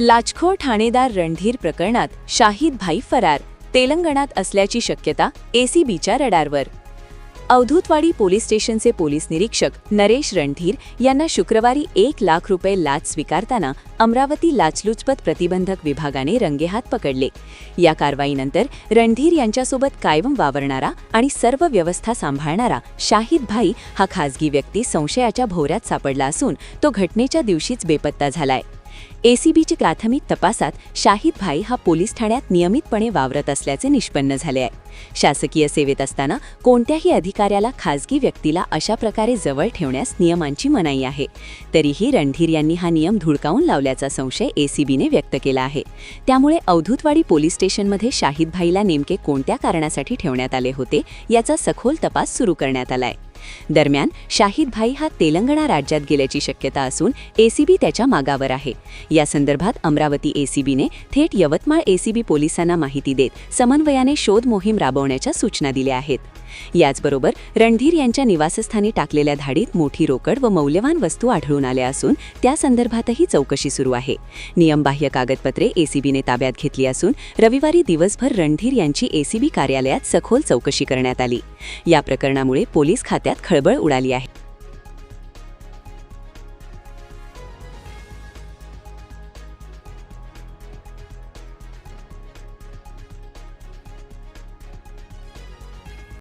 लाचखोर ठाणेदार रणधीर प्रकरणात शाहिद भाई फरार तेलंगणात असल्याची शक्यता एसीबीच्या रडारवर. अवधूतवाडी पोलीस स्टेशनचे पोलीस निरीक्षक नरेश रणधीर यांना शुक्रवारी एक लाख रुपये लाच स्वीकारताना अमरावती लाचलुचपत प्रतिबंधक विभागाने रंगेहात पकडले. या कारवाईनंतर रणधीर यांच्यासोबत कायम वावरणारा आणि सर्व व्यवस्था सांभाळणारा शाहिद भाई हा खासगी व्यक्ती संशयाच्या भोवऱ्यात सापडला असून तो घटनेच्या दिवशीच बेपत्ता झालाय. एसीबीच्या प्राथमिक तपासात शाहिद भाई हा पोलीस ठाण्यात नियमितपणे वावरत असल्याचे निष्पन्न झाले आहे. शासकीय सेवेत असताना कोणत्याही अधिकाऱ्याला खासगी व्यक्तीला अशा प्रकारे जवळ ठेवण्यास नियमांची मनाई आहे. तरीही रणधीर यांनी हा नियम धुडकावून लावल्याचा संशय एसीबीने व्यक्त केला आहे. त्यामुळे अवधूतवाडी पोलीस स्टेशनमध्ये शाहिद भाईला नेमके कोणत्या कारणासाठी ठेवण्यात आले होते याचा सखोल तपास सुरू करण्यात आलाय. दरम्यान शाहिद भाई हा तेलंगणा राज्यात गेल्याची शक्यता असून एसीबी त्याच्या मागावर आहे. या संदर्भात अमरावती एसीबीने थेट यवतमाळ एसीबी पोलिसांना माहिती देत समन्वयाने शोध मोहीम राबवण्याच्या सूचना दिल्या आहेत. याचबरोबर रणधीर यांच्या निवासस्थानी टाकलेल्या धाडीत मोठी रोकड व मौल्यवान वस्तू आढळून आल्या असून त्या संदर्भातही चौकशी सुरू आहे. नियमबाह्य कागदपत्रे एसीबीने ताब्यात घेतली असून रविवारी दिवसभर रणधीर यांची एसीबी कार्यालयात सखोल चौकशी करण्यात आली. या प्रकरणामुळे पोलीस खात्यात खळबळ उडाली आहे.